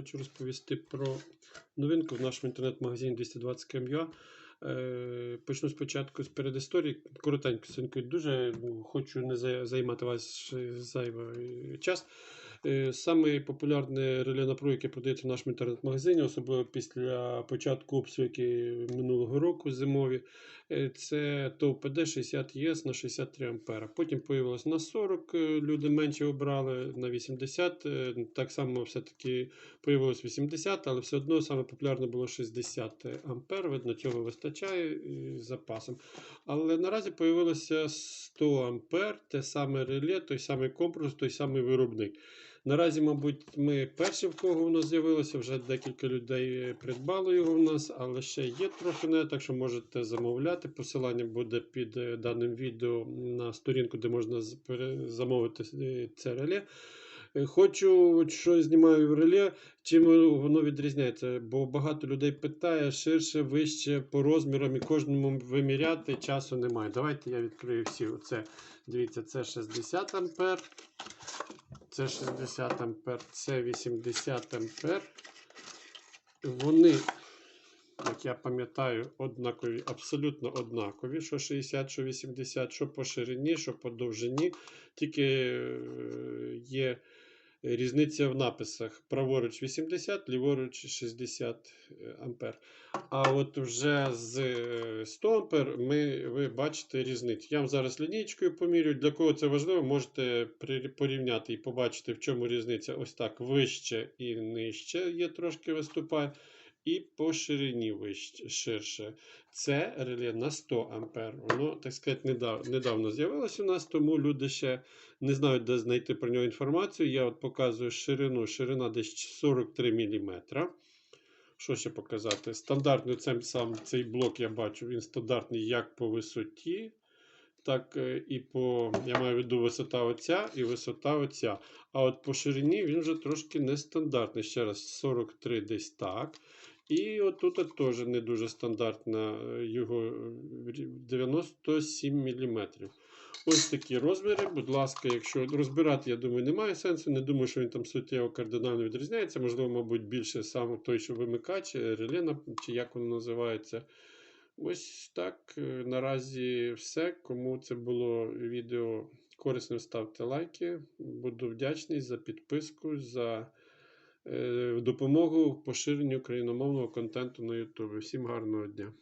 хочу розповісти про новинку в нашому інтернет-магазині 220 км.ua. Е, Почну спочатку з передісторії. Коротенько, синку, дуже ну, хочу не займати вас зайвий час. Е, Саме популярне реле напруги, яке продається в нашому інтернет-магазині, особливо після початку обстрілки минулого року зимові, е, це ТОВ ПД 60 ЄС на 63 А. Потім появилось на 40, е, люди менше обрали на 80. е, Так само все-таки появилось 80, але все одно саме популярне було 60 ампер. Видно, цього вистачає з запасом. Але наразі появилося 100 ампер, те саме реле, той самий комплекс, той самий виробник. Наразі, мабуть, ми перші, в кого воно з'явилося, вже декілька людей е, придбало його в нас, але ще є трохи не, так що можете замовляти. Посилання буде під е, даним відео на сторінку, де можна замовити е, це реле. Е, Хочу, що знімаю в реле, чим воно відрізняється, бо багато людей питає ширше, вище по розмірам і кожному виміряти часу немає. Давайте я відкрию всі. Оце, дивіться, це 60 ампер, це 60 ампер, це 80 ампер. Вони, як я пам'ятаю, однакові, абсолютно однакові, що 60, що 80, що по ширині, що по довжині. Тільки е, є різниця в написах. Праворуч 80, ліворуч 60 ампер. А от вже з е, 100 ампер ми, ви бачите різницю. Я вам зараз лінійкою помірю. Для кого це важливо, можете порівняти і побачити, в чому різниця. Ось так вище і нижче є трошки виступає. І по ширині вище, ширше. Це реле на 100 ампер. Воно, так сказати, недавно, недавно з'явилося у нас, тому люди ще не знають, де знайти про нього інформацію. Я от показую ширину. Ширина десь 43 мм. Що ще показати? Стандартний цей, сам цей блок я бачу, він стандартний як по висоті, так е, і по. Я маю в виду висота оця і висота оця. А от по ширині він вже трошки нестандартний. Ще раз, 43 десь так. І отут от теж не дуже стандартна е, його е, 97 мм. Ось такі розміри. Будь ласка, якщо розбирати, я думаю, немає сенсу. Не думаю, що він там суттєво кардинально відрізняється. Можливо, мабуть, більше саме той, що вимикач, е, реле, чи як воно називається. Ось так. е, Наразі все. Кому це було відео корисним, ставте лайки. Буду вдячний за підписку, за е, допомогу в поширенні україномовного контенту на YouTube. Всім гарного дня!